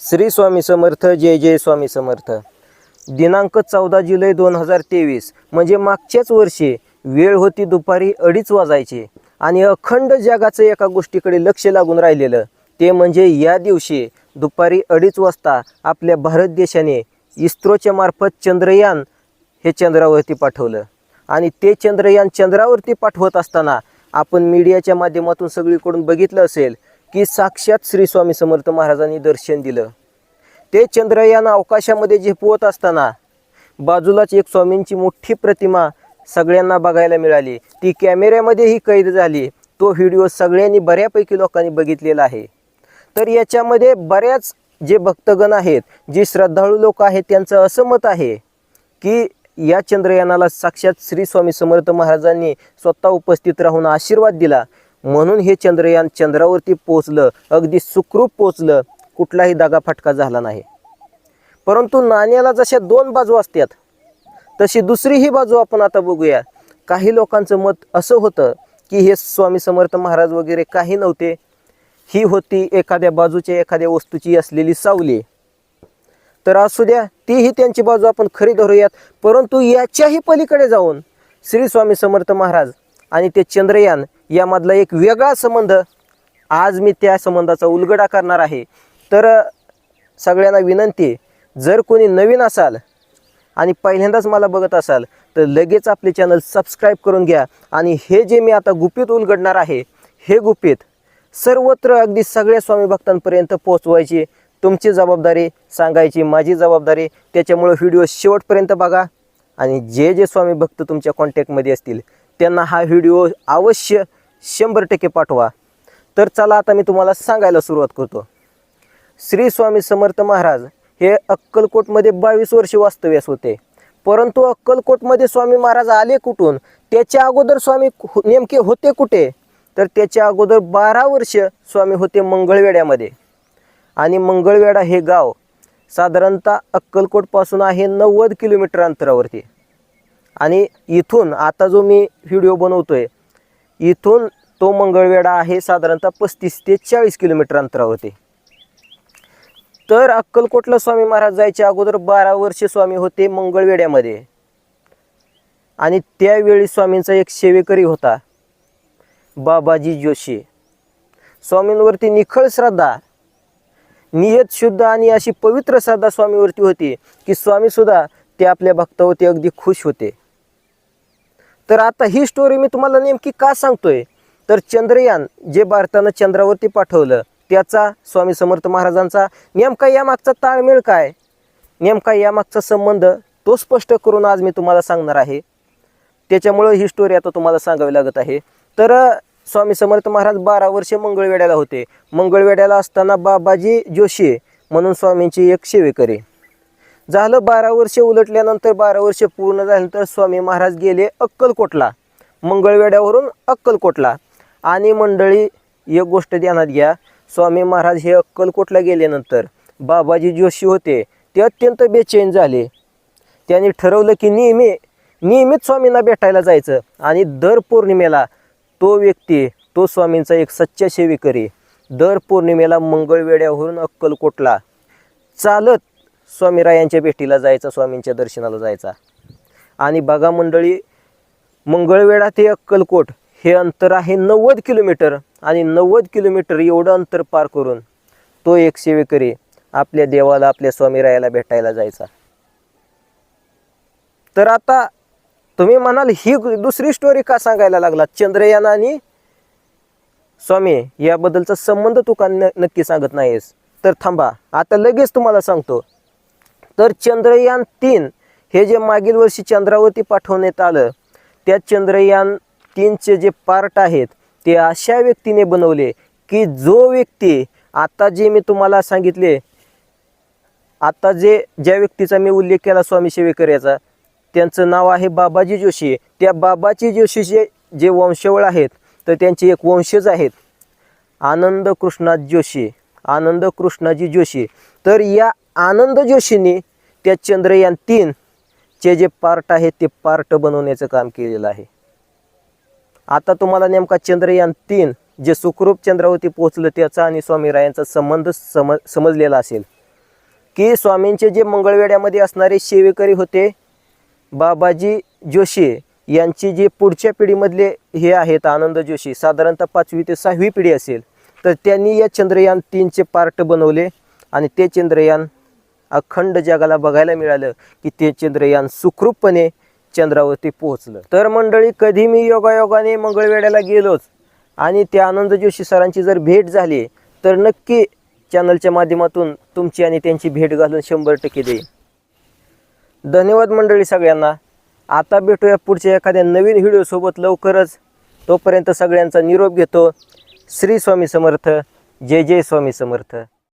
श्री स्वामी समर्थ जय जय स्वामी समर्थ. दिनांक चौदा जुलै दोन हजार तेवीस म्हणजे मागच्याच वर्षी वेळ होती दुपारी अडीच वाजायचे आणि अखंड जगाचं एका गोष्टीकडे लक्ष लागून राहिलेलं ते म्हणजे या दिवशी दुपारी अडीच वाजता आपल्या भारत देशाने इस्रोच्या मार्फत चंद्रयान हे चंद्रावरती पाठवलं. आणि ते चंद्रयान चंद्रावरती पाठवत असताना आपण मीडियाच्या माध्यमातून सगळीकडून बघितलं असेल की साक्षात श्री स्वामी समर्थ महाराजांनी दर्शन दिलं. ते चंद्रयान अवकाशामध्ये झेपवत असताना बाजूलाच एक स्वामींची मोठी प्रतिमा सगळ्यांना बघायला मिळाली. ती कॅमेऱ्यामध्येही कैद झाली. तो व्हिडिओ सगळ्यांनी बऱ्यापैकी लोकांनी बघितलेला आहे. तर याच्यामध्ये बऱ्याच जे भक्तगण आहेत जे श्रद्धाळू लोक आहेत त्यांचं असं मत आहे की या चंद्रयानाला साक्षात श्री स्वामी समर्थ महाराजांनी स्वतः उपस्थित राहून आशीर्वाद दिला. म्हणून हे चंद्रयान चंद्रावरती पोचलं अगदी सुखरूप पोचलं कुठलाही दागाफटका झाला नाही. परंतु नाण्याला जशा दोन बाजू असतात तशी दुसरी ही बाजू आपण आता बघूया. काही लोकांचं मत असं होतं की हे स्वामी समर्थ महाराज वगैरे काही नव्हते. ही होती एखाद्या बाजूच्या एखाद्या वस्तूची असलेली सावली. तर असू द्या तीही त्यांची बाजू आपण खरी धरूयात. परंतु याच्याही पलीकडे जाऊन श्री स्वामी समर्थ महाराज आणि ते चंद्रयान यामधला एक वेगळा संबंध आज मी त्या संबंधाचा उलगडा करणार आहे. तर सगळ्यांना विनंती जर कोणी नवीन असाल आणि पहिल्यांदाच मला बघत असाल तर लगेच आपले चॅनल सबस्क्राईब करून घ्या आणि हे जे मी आता गुपित उलगडणार आहे हे गुपित सर्वत्र अगदी सगळ्या स्वामी भक्तांपर्यंत पोहोचवायची तुमची जबाबदारी सांगायची माझी जबाबदारी त्याच्यामुळं व्हिडिओ शेवटपर्यंत बघा आणि जे जे स्वामी भक्त तुमच्या कॉन्टॅक्टमध्ये असतील त्यांना हा व्हिडिओ अवश्य शंभर टक्के पाठवा. तर चला आता मी तुम्हाला सांगायला सुरुवात करतो. श्री स्वामी समर्थ महाराज हे अक्कलकोटमध्ये बावीस वर्षे वास्तव्यास होते. परंतु अक्कलकोटमध्ये स्वामी महाराज आले कुठून? त्याच्या अगोदर स्वामी कु- नेमके होते कुठे? तर त्याच्या अगोदर बारा वर्ष स्वामी होते मंगळवेड्यामध्ये. आणि मंगळवेडा हे गाव साधारणतः अक्कलकोटपासून आहे नव्वद किलोमीटर अंतरावरती. आणि इथून आता जो मी व्हिडिओ बनवतो आहे इथून तो मंगळवेढा आहे साधारणतः पस्तीस ते चाळीस किलोमीटर अंतरावरती. तर अक्कलकोटला स्वामी महाराज जायच्या अगोदर बारा वर्षे स्वामी होते मंगळवेड्यामध्ये आणि त्यावेळी स्वामींचा एक सेवेकरी होता बाबाजी जोशी. स्वामींवरती निखळ श्रद्धा नियत शुद्ध आणि अशी पवित्र श्रद्धा स्वामीवरती होती की स्वामीसुद्धा ते आपल्या भक्तावरती अगदी खुश होते. तर आता ही स्टोरी मी तुम्हाला नेमकी का सांगतोय? तर चंद्रयान जे भारतानं चंद्रावरती पाठवलं त्याचा स्वामी समर्थ महाराजांचा नेमका यामागचा ताळमेळ काय? नेमका यामागचा संबंध तो स्पष्ट करून आज मी तुम्हाला सांगणार आहे. त्याच्यामुळं ही स्टोरी आता तुम्हाला सांगावी लागत आहे. तर स्वामी समर्थ महाराज बारा वर्षे मंगळवेड्याला होते. मंगळवेड्याला असताना बाबाजी जोशी म्हणून स्वामींची एक सेवेकरी. झालं बारा वर्षे उलटल्यानंतर बारा वर्षे पूर्ण झाल्यानंतर स्वामी महाराज गेले अक्कलकोटला. मंगळवेड्यावरून अक्कलकोटला. आणि मंडळी एक गोष्ट ध्यानात घ्या. स्वामी महाराज हे अक्कलकोटला गेल्यानंतर बाबाजी जोशी होते ते अत्यंत बेचैन झाले. त्यांनी ठरवलं की नेहमी नियमित स्वामींना भेटायला जायचं. आणि दर पौर्णिमेला तो व्यक्ती तो स्वामींचा एक सच्चा सेवेकरी दर पौर्णिमेला मंगळवेड्यावरून अक्कलकोटला. चालत स्वामीरायांच्या भेटीला जायचा स्वामींच्या दर्शनाला जायचा. आणि बघा मंडळी मंगळवेढा ते अक्कलकोट हे अंतर आहे नव्वद किलोमीटर. आणि नव्वद किलोमीटर एवढं अंतर पार करून तो एक सेवेकरी आपल्या देवाला आपल्या स्वामीरायाला भेटायला जायचा. तर आता तुम्ही म्हणाल ही दुसरी स्टोरी का सांगायला लागला चंद्रयान आणि स्वामी याबद्दलचा संबंध तू का न- नक्की सांगत नाहीस? तर थांबा आता लगेच तुम्हाला सांगतो. तर चंद्रयान तीन हे जे मागील वर्षी चंद्रावरती पाठवण्यात आलं त्या चंद्रयान तीनचे जे पार्ट आहेत ते अशा व्यक्तीने बनवले की जो व्यक्ती आता जे मी तुम्हाला सांगितले आता जे ज्या व्यक्तीचा मी उल्लेख केला स्वामी सेवेकर याचा त्यांचं नाव आहे बाबाजी जोशी. त्या बाबाजी जोशीचे जे वंशवळ आहेत तर त्यांचे एक वंशज आहेत. आनंद कृष्णा जोशी आनंद कृष्णाजी जोशी. तर या आनंद जोशींनी त्या चंद्रयान तीन चे जे पार्ट आहे ते पार्ट बनवण्याचं काम केलेलं आहे. आता तुम्हाला नेमका चंद्रयान तीन जे सुखरूप चंद्रावरती पोहोचलं त्याचा आणि स्वामी रायांचा संबंध सम समजलेला असेल. की स्वामींचे जे मंगळवेड्यामध्ये असणारे सेवेकरी होते बाबाजी जोशी यांची जे पुढच्या पिढीमधले हे आहेत आनंद जोशी साधारणतः पाचवी ते सहावी पिढी असेल तर त्यांनी या चंद्रयान तीनचे पार्ट बनवले आणि ते चंद्रयान अखंड जगाला बघायला मिळालं की ते चंद्रयान सुखरूपपणे चंद्रावरती पोहोचलं. तर मंडळी कधी मी योगायोगाने मंगळवेड्याला गेलोच आणि त्या आनंद जोशी सरांची जर भेट झाली तर नक्की चॅनलच्या माध्यमातून तुमची आणि त्यांची भेट घालून शंभर टक्के देईन. धन्यवाद मंडळी सगळ्यांना. आता भेटूया पुढच्या एखाद्या नवीन व्हिडिओसोबत लवकरच. तोपर्यंत सगळ्यांचा निरोप घेतो. श्री स्वामी समर्थ. जय जय स्वामी समर्थ.